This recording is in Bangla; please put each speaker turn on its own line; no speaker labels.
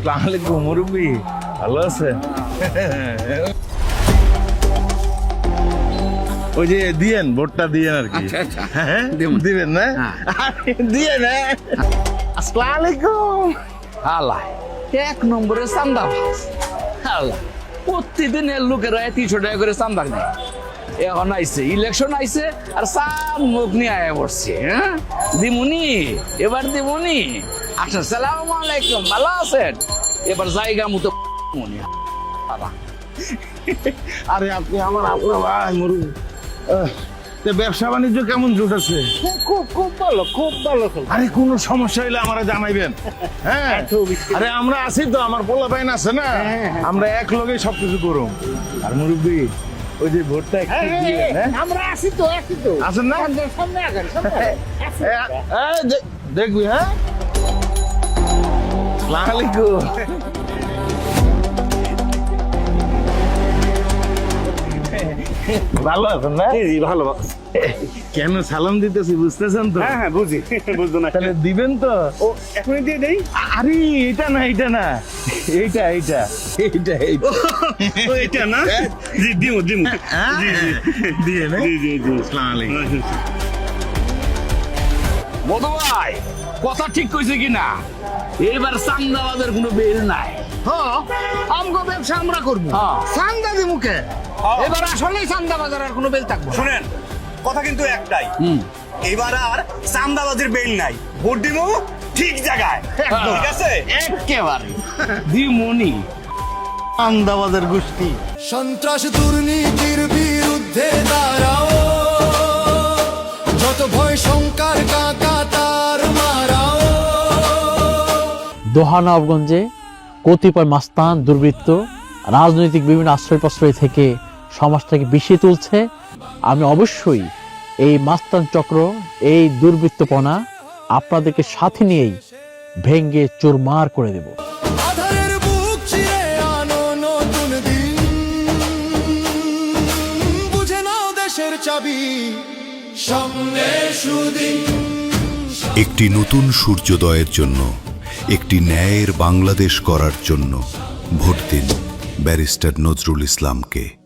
আসসালামু আলাইকুম মুরব্বী। ভালো আছেন ওই যে দিয়েন ভোটটা দিয়েন আর কি।
আচ্ছা, আচ্ছা।
হ্যাঁ দিবেন না
হ্যাঁ।
দিয়েন হ্যাঁ। আসসালামু আলাইকুম।
আল্লাহ। এক নম্বরে চান্দা আল্লাহ প্রতিদিনের লোকেরা তিনশো টাকা করে চান্দা নেয়। এখন আইছে ইলেকশন আইছে আর সাম মুখ নিয়ে আয়া পড়ছে হ্যাঁ? দিমুনি এবার দিমুনি। আচ্ছা সালাম আলাইকুম ভালো আছেন? এবার জায়গা মতো মনে
আরে আপনি আমার আপনার ভাই তা ব্যবসা বাণিজ্য কেমন জুটেছে
খুব খুব ভালো খুব ভালো
আরে কোনো সমস্যা হইলে আমরা জানাইবেন। হ্যাঁ? আরে আমরা আছি তো আমার পোলা বাইন আছে না?
হ্যাঁ, হ্যাঁ।
আমরা এক লগে সবকিছু করুম। আর মুরব্বী ওই যে ভোটটা একটু
হ্যাঁ, হ্যাঁ,
হ্যাঁ?
আমরা আছি তো আছি তো।
আছেন না?
সামনে, আগান, সামনে
দেখবি হ্যাঁ? আসসালামু আলাইকুম ভালো আছেন না
জি, জি, ভালো
কেন সালাম দিতেছি বুঝতেছেন তো
হ্যাঁ হ্যাঁ বুঝি বুঝতো না
তাহলে দিবেন তো
ও এখনই দিয়ে দেই
আরে এটা না এটা না এইটা এইটা এইটা এইটা
ও, এটা না জি দিমু দিমু
হ্যাঁ? দিয়ে না
জি জি জি
আসসালামু আলাইকুম
ভাই কথা ঠিক কইছে কিনা? এবার চান্দাবাদের কোনো বেল নাই।
হ্যাঁ আমগো ব্যবসা আমরা করব।
হ্যাঁ।
চান্দা দি মুখে এবার আসলেই চান্দা বাজার আর কোনো বেল থাকব
শুনেন কথা কিন্তু একটাই। এবার আর চান্দাবাজির বেল নাই। ভোট ঠিক জায়গায়। ঠিক আছে?
একেবারে। দিমনি।
গোষ্ঠী।
সন্ত্রাস দুর্নীতির বিরুদ্ধে
দোহা নবগঞ্জে কতিপয় মাস্তান দুর্বৃত্ত রাজনৈতিক বিভিন্ন আশ্রয় প্রশ্রয় থেকে সমাজটাকে বিষিয়ে তুলছে। আমি অবশ্যই এই মাস্তান চক্র এই দুর্বৃত্তপনা আপনাদেরকে সাথে নিয়েই ভেঙ্গে চুরমার করে দেব।
চাবি সামনে সুদিন।
একটি নতুন সূর্যোদয়ের জন্য একটি ন্যায়ের বাংলাদেশ করার জন্য ভোট দিন ব্যারিস্টার নজরুল ইসলামকে।